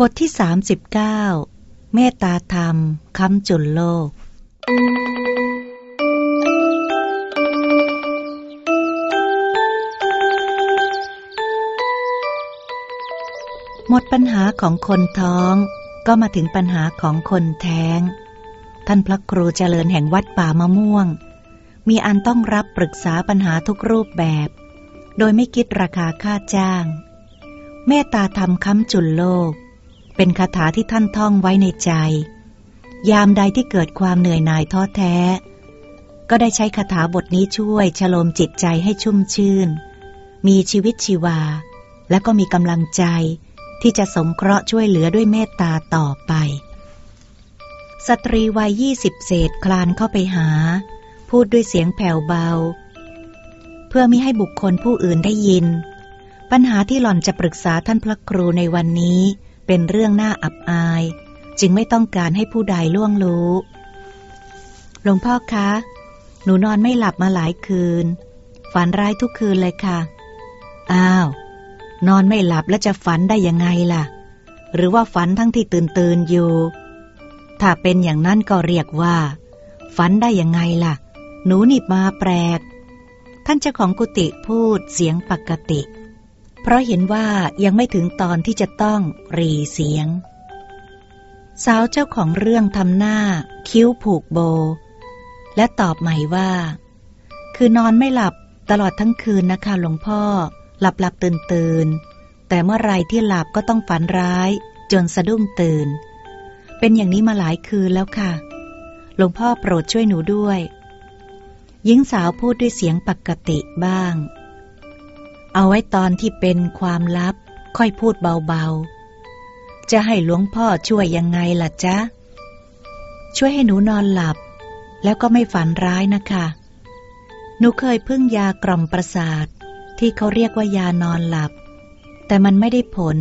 บทที่ 39 เมตตาธรรมคำจุนโลก หมดปัญหาของคนท้อง ก็มาถึงปัญหาของคนแท้ง ท่านพระครูเจริญแห่งวัดป่ามะม่วง มีอันต้องรับปรึกษาปัญหาทุกรูปแบบ โดยไม่คิดราคาค่าจ้าง เมตตาธรรมค้ำจุนโลก เป็นคาถาที่ท่านท่องไว้ในใจ ยามใดที่เกิดความเหนื่อยหน่ายท้อแท้ ก็ได้ใช้คาถาบทนี้ช่วยชโลมจิตใจให้ชุ่มชื่น มีชีวิตชีวา และก็มีกำลังใจ ที่จะสงเคราะห์ช่วยเหลือด้วยเมตตาต่อไป สตรีวัยยี่สิบเศษคลานเข้าไปหา พูดด้วยเสียงแผ่วเบา เพื่อมิให้บุคคลผู้อื่นได้ยิน ปัญหาที่หล่อนจะปรึกษาท่านพระครูในวันนี้ เป็นเรื่องน่าอับอาย จึงไม่ต้องการให้ผู้ใดล่วงรู้ หลวงพ่อคะ หนูนอนไม่หลับมาหลายคืน ฝันร้ายทุกคืนเลยค่ะ อ้าว นอนไม่หลับแล้วจะฝันได้ยังไงล่ะ หรือว่าฝันทั้งที่ตื่นตื่นอยู่ ถ้าเป็นอย่างนั้นก็เรียกว่า ฝันได้ยังไงล่ะ หนูนิบมาแปลก ท่านเจ้าของกุฏิพูดเสียงปกติ เพราะเห็นว่ายังไม่ถึงตอนที่จะต้องรีเสียง สาวเจ้าของเรื่องทำหน้า คิ้วผูกโบ และตอบใหม่ว่า คือนอนไม่หลับตลอดทั้งคืนนะคะหลวงพ่อ หลับหลับตื่นตื่นแต่เมื่อไรที่หลับก็ต้องฝันร้าย จนสะดุ้งตื่น เป็นอย่างนี้มาหลายคืนแล้วค่ะ หลวงพ่อโปรดช่วยหนูด้วย หญิงสาวพูดด้วยเสียงปกติบ้าง เอาไว้ตอนที่เป็นความลับ ค่อยพูดเบาๆ จะให้หลวงพ่อช่วยยังไงล่ะจ๊ะ ช่วยให้หนูนอนหลับ แล้วก็ไม่ฝันร้ายนะคะ หนูเคยพึ่งยากล่อมประสาท ที่เขาเรียกว่ายานอนหลับ แต่มันไม่ได้ผล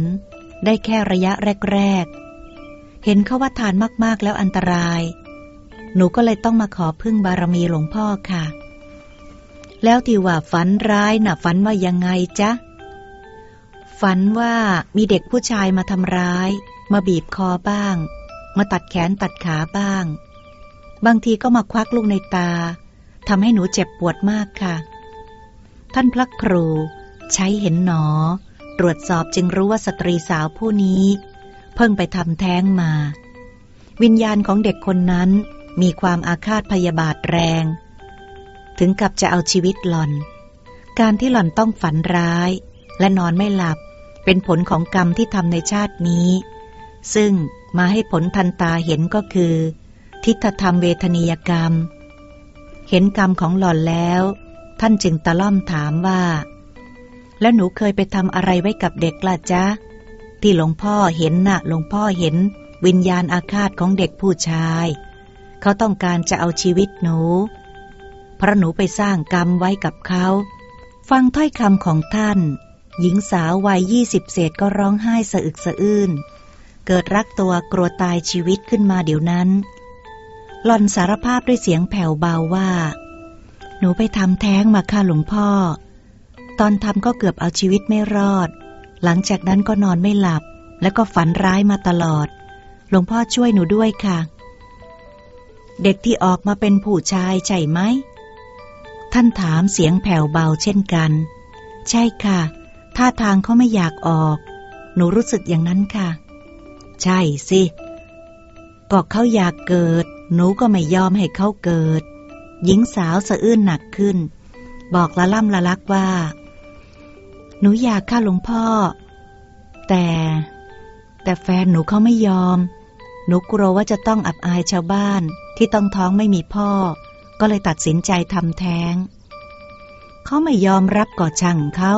ได้แค่ระยะแรกๆ เห็นเขาว่าทานมากๆแล้วอันตราย หนูก็เลยต้องมาขอพึ่งบารมีหลวงพ่อค่ะ แล้วที่ว่าฝันร้ายน่ะฝันว่ายังไงจ๊ะ ฝันว่ามีเด็กผู้ชายมาทำร้าย มาบีบคอบ้าง มาตัดแขนตัดขาบ้าง บางทีก็มาควักลูกในตาทำให้หนูเจ็บปวดมากค่ะ ท่านพระครูใช้เห็นหนอ ตรวจสอบจึงรู้ว่าสตรีสาวผู้นี้ เพิ่งไปทำแท้งมา วิญญาณของเด็กคนนั้นมีความอาฆาตพยาบาทแรง ถึงกับจะเอาชีวิตหล่อน การที่หล่อนต้องฝันร้าย และนอนไม่หลับ เป็นผลของกรรมที่ทำในชาตินี้ ซึ่งมาให้ผลทันตาเห็นก็คือ ทิฏฐธรรมเวทนียกรรม เห็นกรรมของหล่อนแล้ว ท่านจึงตะล่อมถามว่า แล้วหนูเคยไปทำอะไรไว้กับเด็กล่ะจ๊ะ ที่หลวงพ่อเห็นนะ่ะหลวงพ่อเห็นวิญญาณอาฆาตของเด็กผู้ชาย เขาต้องการจะเอาชีวิตหนู เพราะหนูไปสร้างกรรมไว้กับเขา ฟังถ้อยคำของท่าน หญิงสาววัยยี่สิบเศษก็ร้องไห้สะอึกสะอื้น เกิดรักตัวกลัวตายชีวิตขึ้นมาเดี๋ยวนั้น หล่อนสารภาพด้วยเสียงแผ่วเบาว่า หนูไปทำแท้งมาค่ะหลวงพ่อ ตอนทำก็เกือบเอาชีวิตไม่รอด หลังจากนั้นก็นอนไม่หลับ แล้วก็ฝันร้ายมาตลอด หลวงพ่อช่วยหนูด้วยค่ะเด็กที่ออกมาเป็นผู้ชายใช่ไหม ท่านถามเสียงแผ่วเบาเช่นกัน ใช่ค่ะ ท่าทางเขาไม่อยากออก หนูรู้สึกอย่างนั้นค่ะ ใช่สิก็เขาอยากเกิด หนูก็ไม่ยอมให้เขาเกิด หญิงสาวสะอื้นหนักขึ้น บอกละล่ำละลักว่า หนูอยากฆ่าหลวงพ่อ แต่ แต่แฟนหนูเขาไม่ยอม หนูกลัวว่าจะต้องอับอายชาวบ้านที่ต้องท้องไม่มีพ่อ ก็เลยตัดสินใจทำแท้ง เขาไม่ยอมรับก่อช่างเขา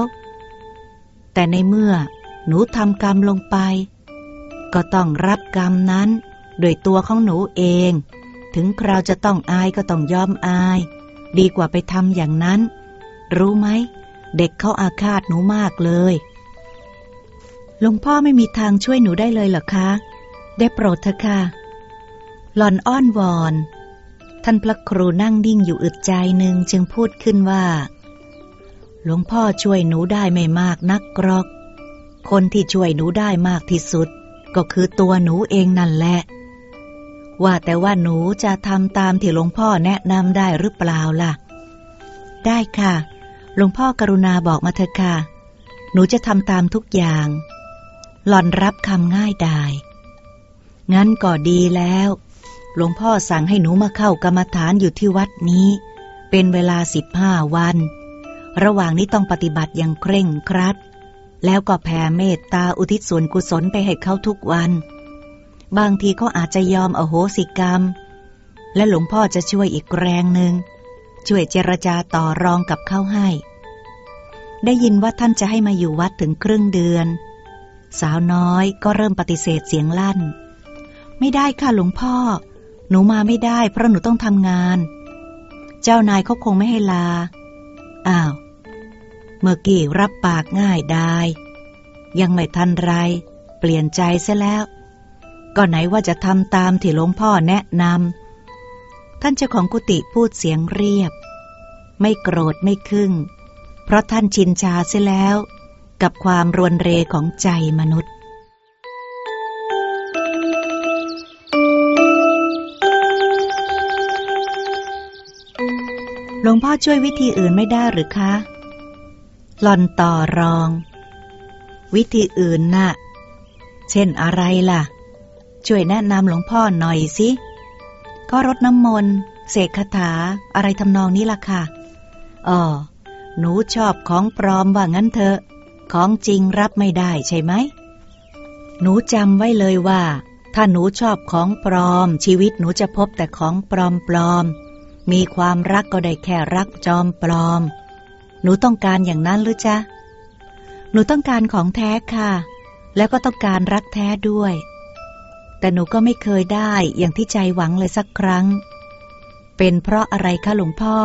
แต่ในเมื่อหนูทำกรรมลงไป ก็ต้องรับกรรมนั้นโดยตัวของหนูเอง ถึงคราวจะต้องอายก็ต้องยอมอาย ดีกว่าไปทำอย่างนั้น รู้ไหม เด็กเขาอาฆาตหนูมากเลยหลวงพ่อไม่มีทางช่วยหนูได้เลยเหรอคะ ได้โปรดเถอะค่ะ หล่อนอ้อนวอนานพระครูนั่งดิ่งอยู่อึดใจหนึ่งจึงพูดขึ้นว่า หลวงพ่อช่วยหนูได้ไม่มากนักกรอก คนที่ช่วยหนูได้มากที่สุด ก็คือตัวหนูเองนั่นแหละ ว่าแต่ว่าหนูจะทำตามที่หลวงพ่อแนะนำได้หรือเปล่าล่ะ ได้ค่ะ หลวงพ่อกรุณาบอกมาเถอะค่ะ หนูจะทำตามทุกอย่าง หล่อนรับคำง่ายดายงั้นก็ดีแล้ว หลวงพ่อสั่งให้หนูมาเข้ากรรมฐานอยู่ที่วัดนี้ เป็นเวลาสิบห้าวัน ระหว่างนี้ต้องปฏิบัติอย่างเคร่งครัด แล้วก็แผ่เมตตาอุทิศส่วนกุศลไปให้เขาทุกวัน บางทีเขาอาจจะยอมอโหสิกรรม และหลวงพ่อจะช่วยอีกแรงหนึ่งช่วยเจรจาต่อรองกับเขาให้ ได้ยินว่าท่านจะให้มาอยู่วัดถึงครึ่งเดือน สาวน้อยก็เริ่มปฏิเสธเสียงลั่น ไม่ได้ค่ะหลวงพ่อ หนูมาไม่ได้เพราะหนูต้องทำงาน เจ้านายเขาคงไม่ให้ลา อ้าว เมื่อกี้รับปากง่ายได้ ยังไม่ทันไร เปลี่ยนใจเสียแล้ว ก็ไหนว่าจะทำตามที่หลวงพ่อแนะนำ ท่านเจ้าของกุฏิพูดเสียงเรียบ ไม่โกรธไม่คึ่ง เพราะท่านชินชาเสียแล้ว กับความรวนเรของใจมนุษย์ หลวงพ่อช่วยวิธีอื่นไม่ได้หรือคะ หลอนต่อรอง วิธีอื่นน่ะ เช่นอะไรล่ะ ช่วยแนะนำหลวงพ่อหน่อยสิ ก็รดน้ำมนต์เสกคาถาอะไรทำนองนี้ล่ะค่ะอ๋อหนูชอบของปลอมว่างั้นเถอะ ของจริงรับไม่ได้ใช่ไหม หนูจำไว้เลยว่า ถ้าหนูชอบของปลอม ชีวิตหนูจะพบแต่ของปลอมปลอม มีความรักก็ได้แค่รักจอมปลอม หนูต้องการอย่างนั้นหรือจ๊ะ หนูต้องการของแท้ค่ะ แล้วก็ต้องการรักแท้ด้วย แต่หนูก็ไม่เคยได้อย่างที่ใจหวังเลยสักครั้ง เป็นเพราะอะไรคะหลวงพ่อ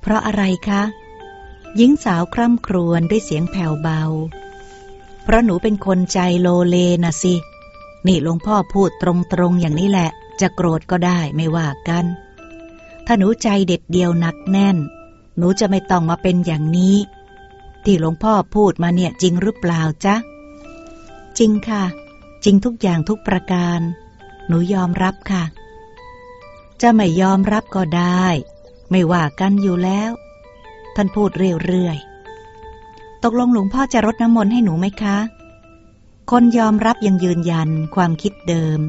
เพราะอะไรคะหญิงสาวคร่ำครวญด้วยเสียงแผ่วเบา เพราะหนูเป็นคนใจโลเลนะสิ นี่หลวงพ่อพูดตรงๆอย่างนี้แหละ จะโกรธก็ได้ไม่ว่ากัน ถ้าหนูใจเด็ดเดียวหนักแน่น หนูจะไม่ต้องมาเป็นอย่างนี้ ที่หลวงพ่อพูดมาเนี่ยจริงหรือเปล่าจ๊ะ จริงค่ะ จริงทุกอย่างทุกประการ หนูยอมรับค่ะ จะไม่ยอมรับก็ได้ ไม่ว่ากันอยู่แล้ว ท่านพูดเรื่อยๆ ตกลงหลวงพ่อจะรดน้ำมนต์ให้หนูไหมคะ คนยอมรับยังยืนยันความคิดเดิม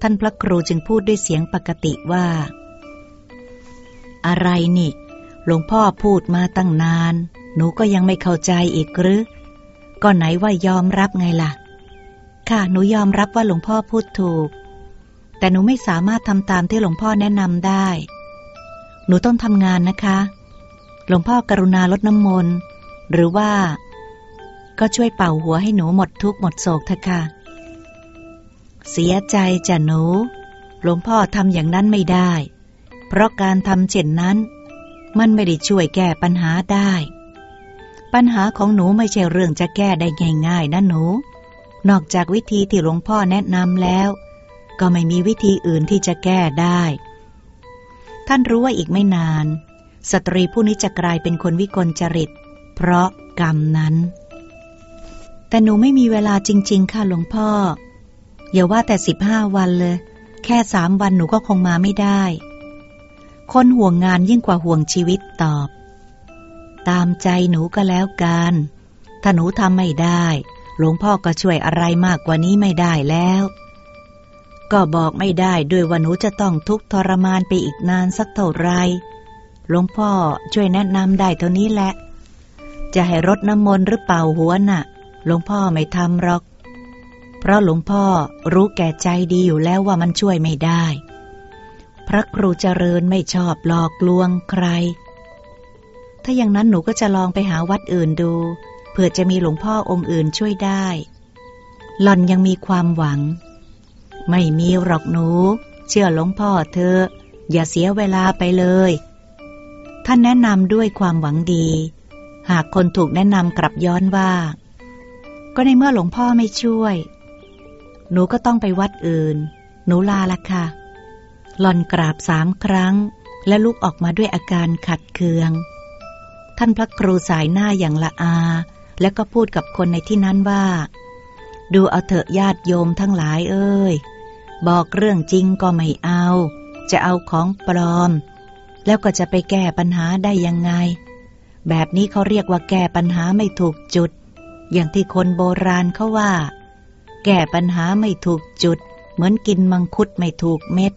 ท่านพระครูจึงพูดด้วยเสียงปกติว่า อะไรนี่ หลวงพ่อพูดมาตั้งนาน หนูก็ยังไม่เข้าใจอีกหรือ ก็ไหนว่ายอมรับไงล่ะ ค่ะ หนูยอมรับว่าหลวงพ่อพูดถูก แต่หนูไม่สามารถทำตามที่หลวงพ่อแนะนำได้ หนูต้องทำงานนะคะ หลวงพ่อกรุณาลดน้ำมนต์ หรือว่า ก็ช่วยเป่าหัวให้หนูหมดทุกข์หมดโศกเถอะค่ะ เสียใจจ้ะหนู หลวงพ่อทำอย่างนั้นไม่ได้ เพราะการทำเช่นนั้น มันไม่ได้ช่วยแก้ปัญหาได้ ปัญหาของหนูไม่ใช่เรื่องจะแก้ได้ง่ายๆนะหนู นอกจากวิธีที่หลวงพ่อแนะนำแล้ว ก็ไม่มีวิธีอื่นที่จะแก้ได้ ท่านรู้ว่าอีกไม่นาน สตรีผู้นี้จะกลายเป็นคนวิกลจริต เพราะกรรมนั้น แต่หนูไม่มีเวลาจริง ๆ ค่ะหลวงพ่ออย่าว่าแต่สิบห้าวันเลย แค่สามวันหนูก็คงมาไม่ได้ คนห่วงงานยิ่งกว่าห่วงชีวิตตอบ ตามใจหนูก็แล้วกัน ถ้าหนูทำไม่ได้ หลวงพ่อก็ช่วยอะไรมากกว่านี้ไม่ได้แล้ว ก็บอกไม่ได้ด้วยว่าหนูจะต้องทุกข์ทรมานไปอีกนานสักเท่าไรหลวงพ่อช่วยแนะนำได้เท่านี้แหละ จะให้รดน้ำมนต์หรือเป่าหัวน่ะ หลวงพ่อไม่ทำหรอก เพราะหลวงพ่อรู้แก่ใจดีอยู่แล้วว่ามันช่วยไม่ได้ พระครูเจริญไม่ชอบหลอกลวงใคร ถ้าอย่างนั้นหนูก็จะลองไปหาวัดอื่นดู เผื่อจะมีหลวงพ่อองค์อื่นช่วยได้ หล่อนยังมีความหวัง ไม่มีหรอกหนู เชื่อหลวงพ่อเธอ อย่าเสียเวลาไปเลย ท่านแนะนำด้วยความหวังดี หากคนถูกแนะนำกลับย้อนว่า ก็ในเมื่อหลวงพ่อไม่ช่วย หนูก็ต้องไปวัดอื่น หนูลาละค่ะ หล่อนกราบสามครั้ง และลุกออกมาด้วยอาการขัดเคือง ท่านพระครูสายหน้าอย่างละอา แล้วก็พูดกับคนในที่นั้นว่า ดูเอาเถอะญาติโยมทั้งหลายเอ้ย บอกเรื่องจริงก็ไม่เอา จะเอาของปลอม แล้วก็จะไปแก้ปัญหาได้ยังไง แบบนี้เขาเรียกว่าแก้ปัญหาไม่ถูกจุด อย่างที่คนโบราณเขาว่า แก้ปัญหาไม่ถูกจุด เหมือนกินมังคุดไม่ถูกเม็ด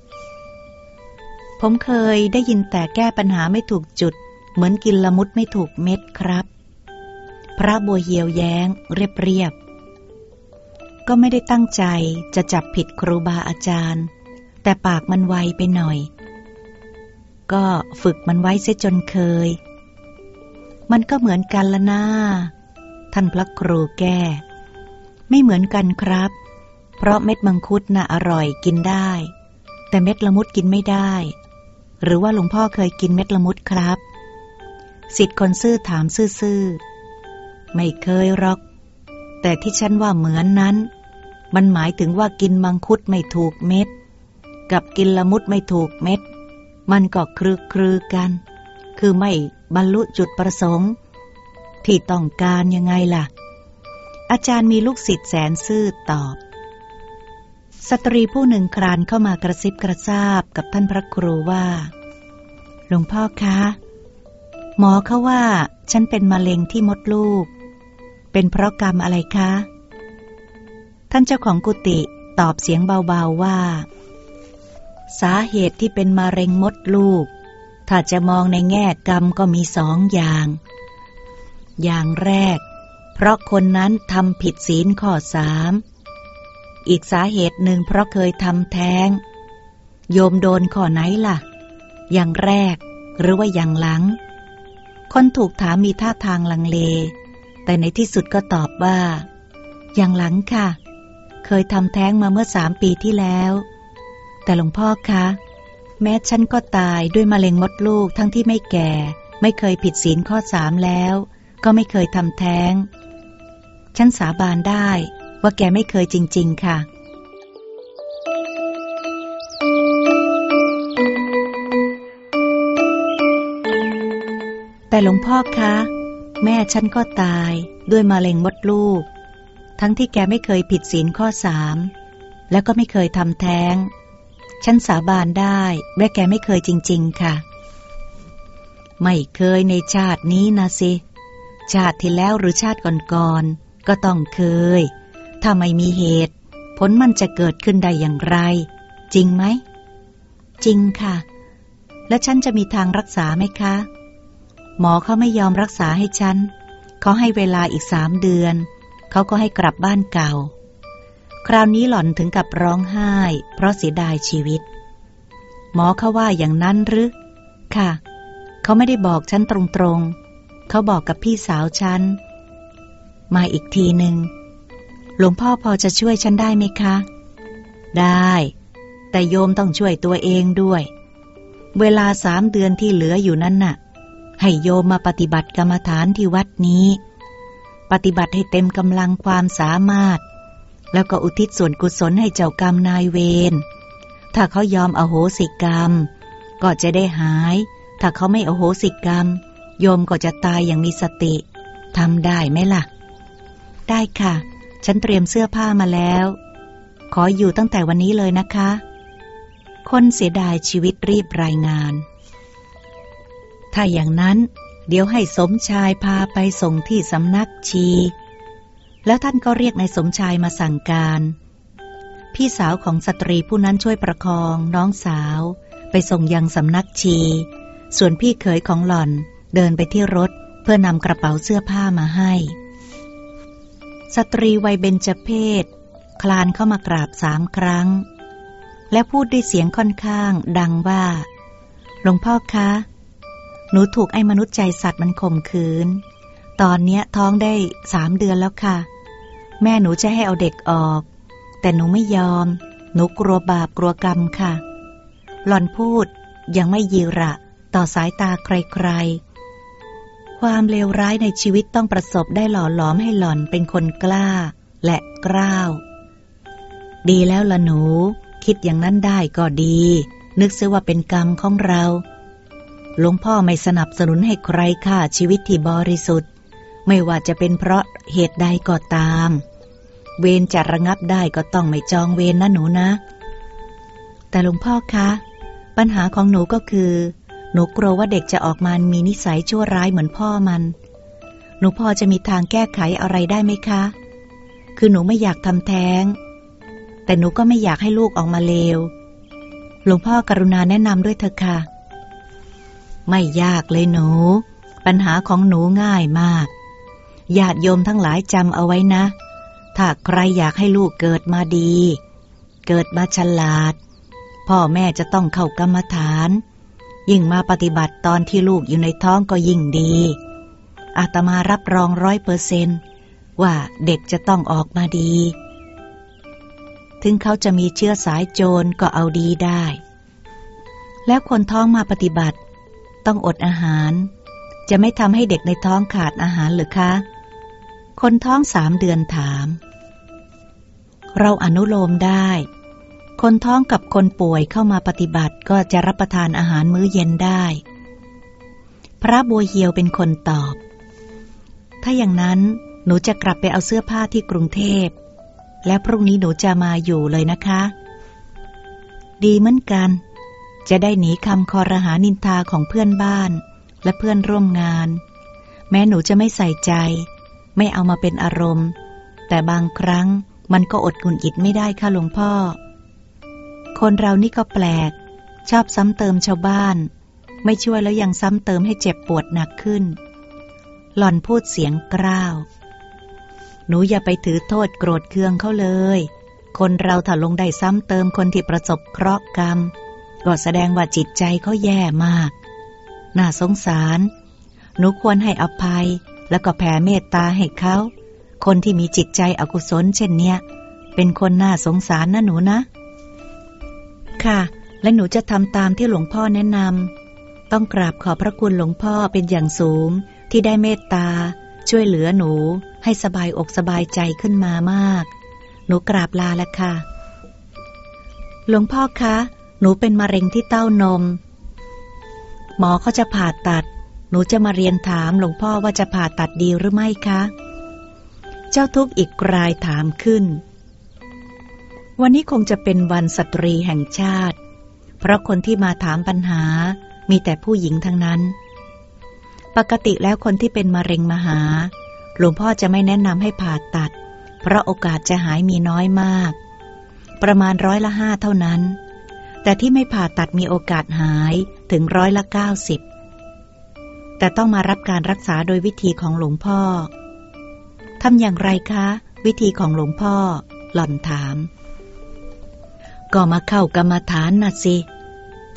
ผมเคยได้ยินแต่แก้ปัญหาไม่ถูกจุด เหมือนกินละมุดไม่ถูกเม็ดครับ พระบัวเหียวแย้ง เรียบเรียบ ก็ไม่ได้ตั้งใจจะจับผิดครูบาอาจารย์ แต่ปากมันไวไปหน่อย ก็ฝึกมันไว้เสียจนเคย มันก็เหมือนกันละนาท่านพระครูแก้ ไม่เหมือนกันครับ เพราะเม็ดมังคุดน่ะอร่อยกินได้ แต่เม็ดละมุดกินไม่ได้ หรือว่าหลวงพ่อเคยกินเม็ดละมุดครับสิทธิ์คนซื่อถามซื่อๆไม่เคยหรอก แต่ที่ฉันว่าเหมือนนั้น มันหมายถึงว่ากินมังคุดไม่ถูกเม็ด กับกินละมุดไม่ถูกเม็ด มันก็คลือคลือกัน คือไม่บรรลุจุดประสงค์ ที่ต้องการยังไงล่ะ อาจารย์มีลูกศิษย์แสนซื่อตอบ สตรีผู้หนึ่งครานเข้ามากระซิบกระซาบกับท่านพระครูว่า หลวงพ่อคะ หมอเขาว่า ฉันเป็นมะเร็งที่มดลูก เป็นเพราะกรรมอะไรคะ ท่านเจ้าของกุฏิตอบเสียงเบาๆว่า สาเหตุที่เป็นมะเร็งมดลูก ถ้าจะมองในแง่กรรมก็มีสองอย่าง อย่างแรก เพราะคนนั้นทำผิดศีลข้อสาม อีกสาเหตุหนึ่งเพราะเคยทำแท้ง โยมโดนข้อไหนล่ะ อย่างแรกหรือว่าอย่างหลัง คนถูกถามมีท่าทางลังเล แต่ในที่สุดก็ตอบว่า อย่างหลังค่ะ เคยทำแท้งมาเมื่อสามปีที่แล้ว แต่หลวงพ่อคะ แม้ฉันก็ตายด้วยมะเร็งมดลูกทั้งที่ไม่แก่ ไม่เคยผิดศีลข้อสามแล้ว ก็ไม่เคยทำแท้ง ฉันสาบานได้ ว่าแกไม่เคยจริง ๆ ค่ะ แต่หลวงพ่อคะ แม่ฉันก็ตายด้วยมะเร็งมดลูก ทั้งที่แกไม่เคยผิดศีลข้อสามแล้วก็ไม่เคยทำแท้ง ฉันสาบานได้ว่าแกไม่เคยจริง ๆ ค่ะ ไม่เคยในชาตินี้นะสิ ชาติที่แล้วหรือชาติก่อนๆก็ต้องเคย ถ้าไม่มีเหตุ ผลมันจะเกิดขึ้นได้อย่างไร จริงไหม จริงค่ะ และฉันจะมีทางรักษาไหมคะ หมอเขาไม่ยอมรักษาให้ฉัน เขาให้เวลาอีกสามเดือน เขาก็ให้กลับบ้านเก่า คราวนี้หล่อนถึงกับร้องไห้ เพราะเสียดายชีวิต หมอเขาว่าอย่างนั้นหรือ ค่ะ เขาไม่ได้บอกฉันตรงๆ เขาบอกกับพี่สาวฉัน มาอีกทีหนึ่ง หลวงพ่อพอจะช่วยฉันได้ไหมคะ ได้ แต่โยมต้องช่วยตัวเองด้วย เวลาสามเดือนที่เหลืออยู่นั้นน่ะ ให้โยมมาปฏิบัติกรรมฐานที่วัดนี้ ปฏิบัติให้เต็มกำลังความสามารถ แล้วก็อุทิศส่วนกุศลให้เจ้ากรรมนายเวร ถ้าเขายอมอโหสิกรรม ก็จะได้หาย ถ้าเขาไม่อโหสิกรรม โยมก็จะตายอย่างมีสติทำได้ไหมล่ะ ได้ค่ะ ฉันเตรียมเสื้อผ้ามาแล้ว ขออยู่ตั้งแต่วันนี้เลยนะคะ คนเสียดายชีวิตรีบรายงาน ถ้าอย่างนั้น เดี๋ยวให้สมชายพาไปส่งที่สำนักชี แล้วท่านก็เรียกนายสมชายมาสั่งการ พี่สาวของสตรีผู้นั้นช่วยประคองน้องสาว ไปส่งยังสำนักชี ส่วนพี่เขยของหล่อนเดินไปที่รถเพื่อนำกระเป๋าเสื้อผ้ามาให้ สตรีวัยเบญจเพศคลานเข้ามากราบสามครั้ง และพูดด้วยเสียงค่อนข้าง ดังว่า หลวงพ่อคะ หนูถูกไอ้มนุษย์ใจสัตว์มันข่มขืน ตอนเนี้ยท้องได้สามเดือนแล้วค่ะ แม่หนูจะให้เอาเด็กออก แต่หนูไม่ยอม หนูกลัวบาปกลัวกรรมค่ะ หล่อนพูดยังไม่ยีระต่อสายตาใครๆ ความเลวร้ายในชีวิตต้องประสบได้หล่อหลอมให้หล่อนเป็นคนกล้า และกล้าว ดีแล้วละหนู คิดอย่างนั้นได้ก็ดี นึกซะว่าเป็นกรรมของเราหลวงพ่อไม่สนับสนุนให้ใครฆ่าชีวิตที่บริสุทธิ์ ไม่ว่าจะเป็นเพราะเหตุใดก็ตาม เวรจะระงับได้ก็ต้องไม่จองเวรนะหนูนะ แต่หลวงพ่อคะ ปัญหาของหนูก็คือ หนูกลัวว่าเด็กจะออกมามีนิสัยชั่วร้ายเหมือนพ่อมัน หนูพอจะมีทางแก้ไขอะไรได้ไหมคะ คือหนูไม่อยากทำแท้ง แต่หนูก็ไม่อยากให้ลูกออกมาเลว หลวงพ่อกรุณาแนะนำด้วยเถอะค่ะ ไม่ยากเลยหนู ปัญหาของหนูง่ายมาก ญาติโยมทั้งหลายจำเอาไว้นะ ถ้าใครอยากให้ลูกเกิดมาดี เกิดมาฉลาด พ่อแม่จะต้องเข้ากรรมฐาน ยิ่งมาปฏิบัติตอนที่ลูกอยู่ในท้องก็ยิ่งดี อาตมารับรองร้อยเปอร์เซนว่าเด็กจะต้องออกมาดี ถึงเขาจะมีเชื้อสายโจรก็เอาดีได้ แล้วคนท้องมาปฏิบัติ ต้องอดอาหาร จะไม่ทำให้เด็กในท้องขาดอาหารหรือคะ คนท้องสามเดือนถาม เราอนุโลมได้ คนท้องกับคนป่วยเข้ามาปฏิบัติก็จะรับประทานอาหารมื้อเย็นได้ พระบัวเฮียวเป็นคนตอบ ถ้าอย่างนั้นหนูจะกลับไปเอาเสื้อผ้าที่กรุงเทพ และพรุ่งนี้หนูจะมาอยู่เลยนะคะ ดีเหมือนกัน จะได้หนีคำคอรหานินทาของเพื่อนบ้าน และเพื่อนร่วมงาน แม้หนูจะไม่ใส่ใจ ไม่เอามาเป็นอารมณ์ แต่บางครั้งมันก็อดกุนอิดไม่ได้ค่ะหลวงพ่อ คนเรานี่ก็แปลก ชอบซ้ำเติมชาวบ้าน ไม่ช่วยแล้วยังซ้ำเติมให้เจ็บปวดหนักขึ้น หล่อนพูดเสียงกร้าว หนูอย่าไปถือโทษโกรธเคืองเขาเลย คนเราถ้าลงได้ซ้ำเติมคนที่ประสบเคราะห์กรรม ก็แสดงว่าจิตใจเขาแย่มาก น่าสงสาร หนูควรให้อภัยแล้วก็แผ่เมตตาให้เขา คนที่มีจิตใจอกุศลเช่นเนี้ย เป็นคนน่าสงสารนะหนูนะ ค่ะ และหนูจะทำตามที่หลวงพ่อแนะนำต้องกราบขอบพระคุณหลวงพ่อเป็นอย่างสูง ที่ได้เมตตา ช่วยเหลือหนู ให้สบายอกสบายใจขึ้นมามาก หนูกราบลาแล้วค่ะ หลวงพ่อคะ หนูเป็นมะเร็งที่เต้านม หมอเขาจะผ่าตัด หนูจะมาเรียนถามหลวงพ่อว่าจะผ่าตัดดีหรือไม่คะ เจ้าทุกข์อีกรายถามขึ้น วันนี้คงจะเป็นวันสตรีแห่งชาติ เพราะคนที่มาถามปัญหามีแต่ผู้หญิงทั้งนั้น ปกติแล้วคนที่เป็นมะเร็งมหา หลวงพ่อจะไม่แนะนำให้ผ่าตัด เพราะโอกาสจะหายมีน้อยมาก ประมาณร้อยละห้าเท่านั้น แต่ที่ไม่ผ่าตัดมีโอกาสหายถึงร้อยละเก้าสิบแต่ต้องมารับการรักษาโดยวิธีของหลวงพ่อทำอย่างไรคะ วิธีของหลวงพ่อ หล่อนถาม ก็มาเข้ากรรมฐานนะสิ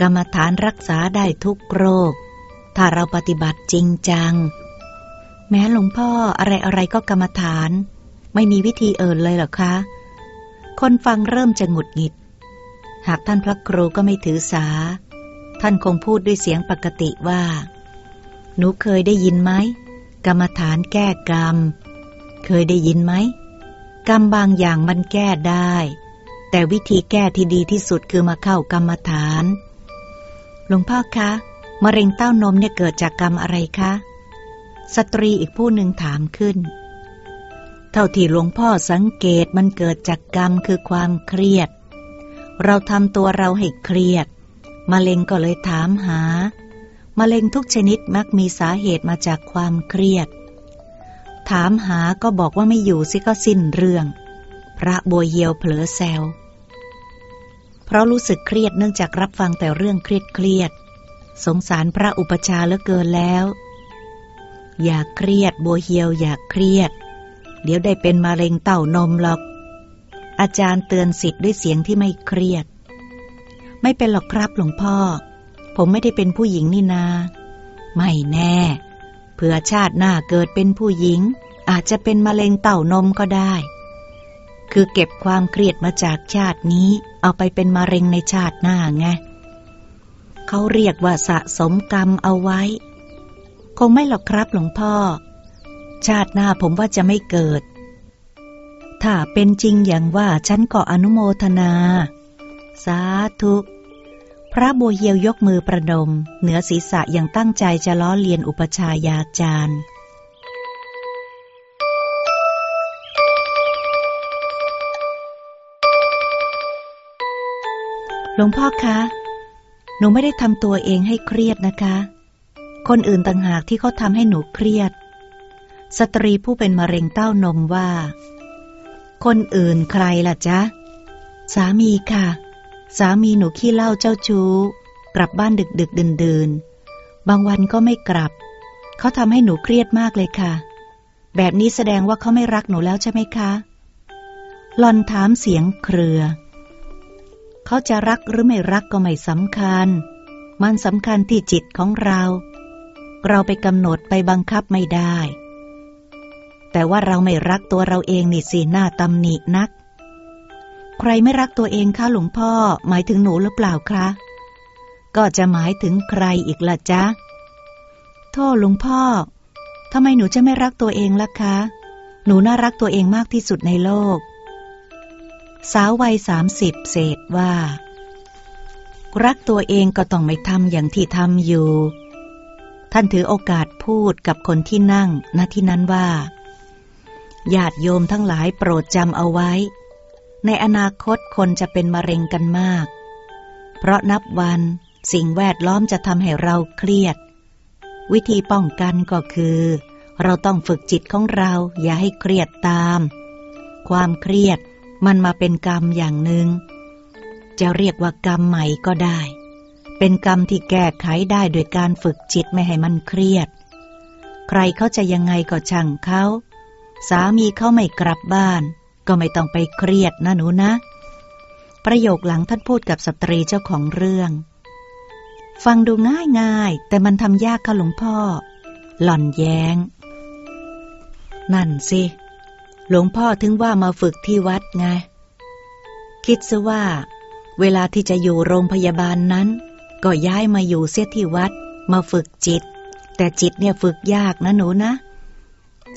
กรรมฐานรักษาได้ทุกโรค ถ้าเราปฏิบัติจริงจัง แม้หลวงพ่ออะไรอะไรก็กรรมฐาน ไม่มีวิธีเอื่นเลยเหรอคะ คนฟังเริ่มจะหงุดหงิด หากท่านพระครูก็ไม่ถือสา ท่านคงพูดด้วยเสียงปกติว่า หนูเคยได้ยินไหม กรรมฐานแก้กรรม เคยได้ยินไหม กรรมบางอย่างมันแก้ได้ แต่วิธีแก้ที่ดีที่สุดคือมาเข้ากรรมฐาน หลวงพ่อคะ มะเร็งเต้านมเนี่ยเกิดจากกรรมอะไรคะ สตรีอีกผู้หนึ่งถามขึ้น เท่าที่หลวงพ่อสังเกตมันเกิดจากกรรมคือความเครียด เราทำตัวเราให้เครียด มะเร็งก็เลยถามหา มะเร็งทุกชนิดมักมีสาเหตุมาจากความเครียด ถามหาก็บอกว่าไม่อยู่สิก็สิ้นเรื่อง พระบัวเหียวเผลอแซว เพราะรู้สึกเครียดเนื่องจากรับฟังแต่เรื่องเครียดเครียด สงสารพระอุปชาเหลือเกินแล้ว อย่าเครียดบัวเหียวอย่าเครียด เดี๋ยวได้เป็นมะเร็งเต้านมหรอก อาจารย์เตือนสิทธิ์ด้วยเสียงที่ไม่เครียด ไม่เป็นหรอกครับหลวงพ่อ ผมไม่ได้เป็นผู้หญิงนี่นา ไม่แน่ เผื่อชาติหน้าเกิดเป็นผู้หญิง อาจจะเป็นมะเร็งเต้านมก็ได้ คือเก็บความเครียดมาจากชาตินี้ เอาไปเป็นมะเร็งในชาติหน้าไงเขาเรียกว่าสะสมกรรมเอาไว้ คงไม่หรอกครับหลวงพ่อ ชาติหน้าผมว่าจะไม่เกิด ถ้าเป็นจริงอย่างว่าฉันก็อนุโมทนา สาธุ พระบัวเยียวยกมือประนม เหนือศีรษะอย่างตั้งใจจะล้อเลียนอุปชายาจารย์ หลวงพ่อคะ หนูไม่ได้ทำตัวเองให้เครียดนะคะ คนอื่นต่างหากที่เขาทำให้หนูเครียด สตรีผู้เป็นมะเร็งเต้านมว่า คนอื่นใครล่ะจ๊ะ สามีค่ะ สามีหนูขี้เล้าเจ้าชู้ กลับบ้านดึกดึกดื่นดื่นบางวันก็ไม่กลับ เขาทำให้หนูเครียดมากเลยค่ะ แบบนี้แสดงว่าเขาไม่รักหนูแล้วใช่ไหมคะ หลอนถามเสียงเครือ เขาจะรักหรือไม่รักก็ไม่สำคัญ มันสำคัญที่จิตของเรา เราไปกำหนดไปบังคับไม่ได้ แต่ว่าเราไม่รักตัวเราเองนี่สิหน้าตำหนินัก ใครไม่รักตัวเองคะหลวงพ่อ หมายถึงหนูหรือเปล่าคะก็จะหมายถึงใครอีกล่ะจ๊ะ โทษหลวงพ่อ ทำไมหนูจะไม่รักตัวเองล่ะคะ หนูน่ารักตัวเองมากที่สุดในโลก สาววัยสามสิบเศษว่า รักตัวเองก็ต้องไม่ทำอย่างที่ทำอยู่ ท่านถือโอกาสพูดกับคนที่นั่งณที่นั้นว่าญาติโยมทั้งหลายโปรดจำเอาไว้ ในอนาคตคนจะเป็นมะเร็งกันมาก เพราะนับวันสิ่งแวดล้อมจะทำให้เราเครียด วิธีป้องกันก็คือ เราต้องฝึกจิตของเราอย่าให้เครียดตาม ความเครียด มันมาเป็นกรรมอย่างหนึง่ง จะเรียกว่ากรรมใหม่ก็ได้ เป็นกรรมที่แก้ไขได้โดยการฝึกจิตไม่ให้มันเครียด ใครเขาจะยังไงก็ช่างเขา สามีเขาไม่กลับบ้าน ก็ไม่ต้องไปเครียดนะหนูนะ ประโยคหลังท่านพูดกับสตรีเจ้าของเรื่อง ฟังดูง่ายง่ายแต่มันทำยากค่ะหลวงพ่อ หล่อนแยง้ง นั่นสิ หลวงพ่อถึงว่ามาฝึกที่วัดไง คิดซะว่า เวลาที่จะอยู่โรงพยาบาลนั้น ก็ย้ายมาอยู่เสียที่วัด มาฝึกจิต แต่จิตเนี่ยฝึกยากนะหนูนะ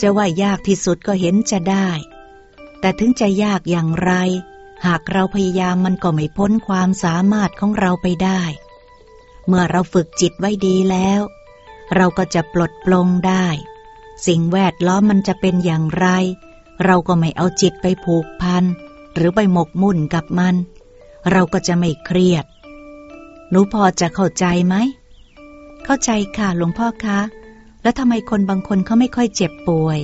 จะว่ายากที่สุดก็เห็นจะได้ แต่ถึงจะยากอย่างไร หากเราพยายามมันก็ไม่พ้นความสามารถของเราไปได้ เมื่อเราฝึกจิตไว้ดีแล้ว เราก็จะปลดปลงได้ สิ่งแวดล้อมมันจะเป็นอย่างไร เราก็ไม่เอาจิตไปผูกพัน หรือไปหมกมุ่นกับมัน เราก็จะไม่เครียด หนูพอจะเข้าใจไหม เข้าใจค่ะหลวงพ่อคะ แล้วทำไมคนบางคนเขาไม่ค่อยเจ็บป่วย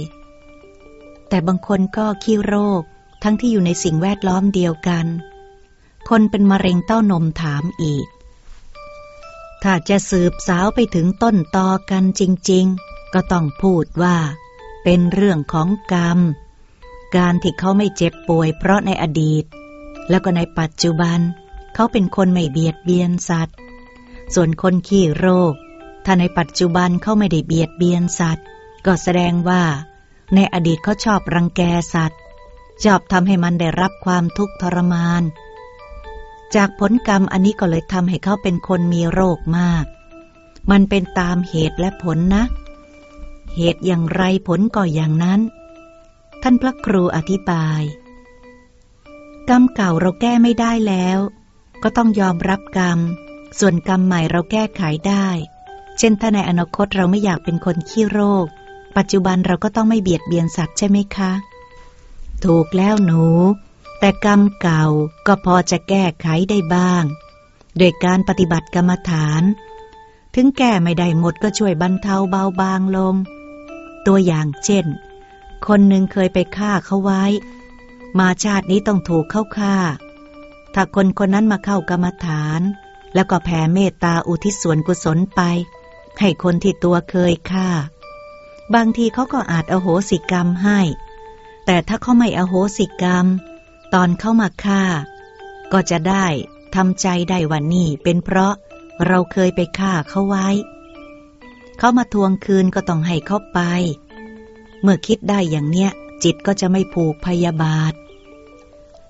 แต่บางคนก็ขี้โรค ทั้งที่อยู่ในสิ่งแวดล้อมเดียวกัน คนเป็นมะเร็งเต้านมถามอีก ถ้าจะสืบสาวไปถึงต้นตอกันจริง ๆ ก็ต้องพูดว่าเป็นเรื่องของกรรม การที่เขาไม่เจ็บป่วยเพราะในอดีต แล้วก็ในปัจจุบัน เขาเป็นคนไม่เบียดเบียนสัตว์ ส่วนคนขี้โรค ถ้าในปัจจุบันเขาไม่ได้เบียดเบียนสัตว์ ก็แสดงว่า ในอดีตเขาชอบรังแกสัตว์ชอบทำให้มันได้รับความทุกข์ทรมาน จากผลกรรมอันนี้ก็เลยทำให้เขาเป็นคนมีโรคมาก มันเป็นตามเหตุและผลนะ เหตุอย่างไรผลก็อย่างนั้น ท่านพระครูอธิบาย กรรมเก่าเราแก้ไม่ได้แล้ว ก็ต้องยอมรับกรรม ส่วนกรรมใหม่เราแก้ไขได้ เช่นถ้าในอนาคตเราไม่อยากเป็นคนขี้โรค ปัจจุบันเราก็ต้องไม่เบียดเบียนสัตว์ใช่ไหมคะ ถูกแล้วหนู แต่กรรมเก่าก็พอจะแก้ไขได้บ้าง โดยการปฏิบัติกรรมฐาน ถึงแก้ไม่ได้หมดก็ช่วยบรรเทาเบาบางลง ตัวอย่างเช่น คนหนึ่งเคยไปฆ่าเขาไว้ มาชาตินี้ต้องถูกเข้าฆ่า ถ้าคนคนนั้นมาเข้ากรรมฐาน แล้วก็แผ่เมตตาอุทิศส่วนกุศลไป ให้คนที่ตัวเคยฆ่า บางทีเขาก็อาจอโหสิกรรมให้ แต่ถ้าเขาไม่อโหสิกรรม ตอนเข้ามาฆ่า ก็จะได้ทำใจได้วันนี้เป็นเพราะเราเคยไปฆ่าเขาไว้ เขามาทวงคืนก็ต้องให้เขาไป เมื่อคิดได้อย่างเนี้ย จิตก็จะไม่ผูกพยาบาท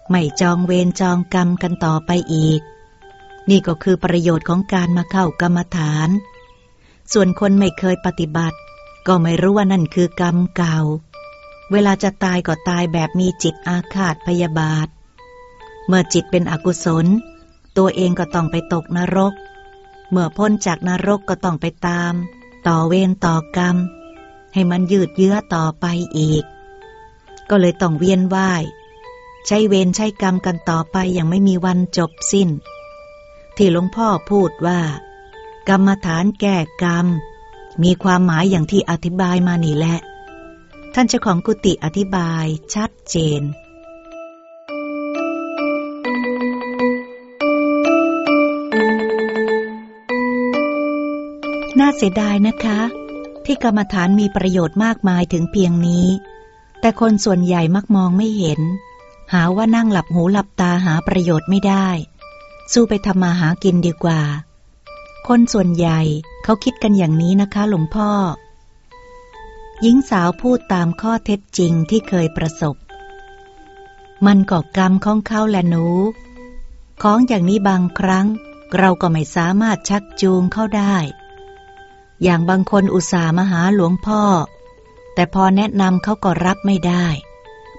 ไม่จองเวรจองกรรมกันต่อไปอีก นี่ก็คือประโยชน์ของการมาเข้ากรรมฐาน ส่วนคนไม่เคยปฏิบัติ ก็ไม่รู้ว่านั่นคือกรรมเก่า เวลาจะตายก็ตายแบบมีจิตอาฆาตพยาบาท เมื่อจิตเป็นอกุศล ตัวเองก็ต้องไปตกนรก เมื่อพ้นจากนรกก็ต้องไปตาม ต่อเวรต่อกรรม ให้มันยืดเยื้อต่อไปอีก ก็เลยต้องเวียนว่าย ใช้เวรใช้กรรมกันต่อไปอย่างไม่มีวันจบสิ้น ที่หลวงพ่อพูดว่า กรรมฐานแก้กรรม มีความหมายอย่างที่อธิบายมานี่แหละ ท่านเจ้าของกุฏิอธิบายชัดเจนน่าเสียดายนะคะ ที่กรรมฐานมีประโยชน์มากมายถึงเพียงนี้ แต่คนส่วนใหญ่มักมองไม่เห็น หาว่านั่งหลับหูหลับตาหาประโยชน์ไม่ได้ สู้ไปทำมาหากินดีกว่า คนส่วนใหญ่เขาคิดกันอย่างนี้นะคะหลวงพ่อ หญิงสาวพูดตามข้อเท็จจริงที่เคยประสบ มันก่อกรรมของเขาแหละหนู ของอย่างนี้บางครั้ง เราก็ไม่สามารถชักจูงเข้าได้ อย่างบางคนอุตส่าห์มาหาหลวงพ่อ แต่พอแนะนำเขาก็รับไม่ได้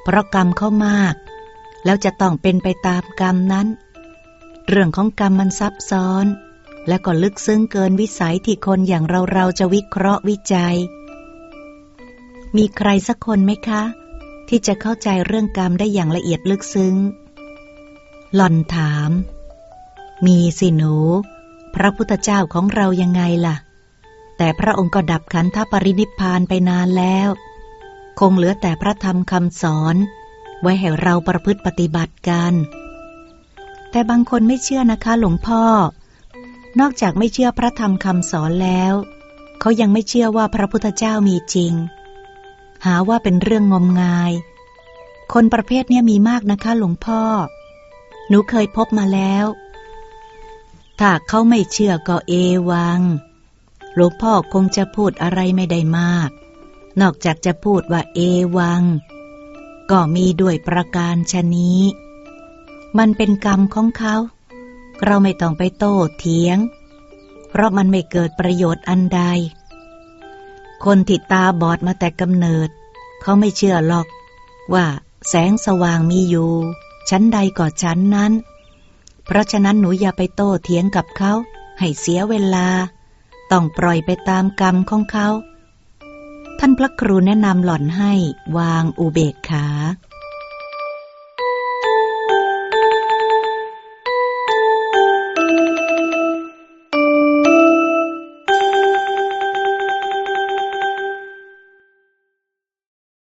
เพราะกรรมเขามาก แล้วจะต้องเป็นไปตามกรรมนั้น เรื่องของกรรมมันซับซ้อน และก็ลึกซึ้งเกินวิสัยที่คนอย่างเราเราจะวิเคราะห์วิจัย มีใครสักคนไหมคะ ที่จะเข้าใจเรื่องกรรมได้อย่างละเอียดลึกซึ้ง หล่อนถาม มีสิหนู พระพุทธเจ้าของเรายังไงล่ะ แต่พระองค์ก็ดับขันธปรินิพพานไปนานแล้ว คงเหลือแต่พระธรรมคำสอน ไว้ให้เราประพฤติปฏิบัติกัน แต่บางคนไม่เชื่อนะคะหลวงพ่อ นอกจากไม่เชื่อพระธรรมคำสอนแล้ว เขายังไม่เชื่อว่าพระพุทธเจ้ามีจริง หาว่าเป็นเรื่องงมงาย คนประเภทนี้มีมากนะคะหลวงพ่อ หนูเคยพบมาแล้ว ถ้าเขาไม่เชื่อก็เอวัง หลวงพ่อคงจะพูดอะไรไม่ได้มาก นอกจากจะพูดว่าเอวัง ก็มีด้วยประการชนนี้ มันเป็นกรรมของเขา เราไม่ต้องไปโต้เถียง เพราะมันไม่เกิดประโยชน์อันใด คนที่ตาบอดมาแต่กำเนิด เขาไม่เชื่อหรอกว่าแสงสว่างมีอยู่ ชั้นใดก็ชั้นนั้น เพราะฉะนั้นหนูอย่าไปโต้เถียงกับเขา ให้เสียเวลา ต้องปล่อยไปตามกรรมของเขา ท่านพระครูแนะนำหล่อนให้วางอุเบกขา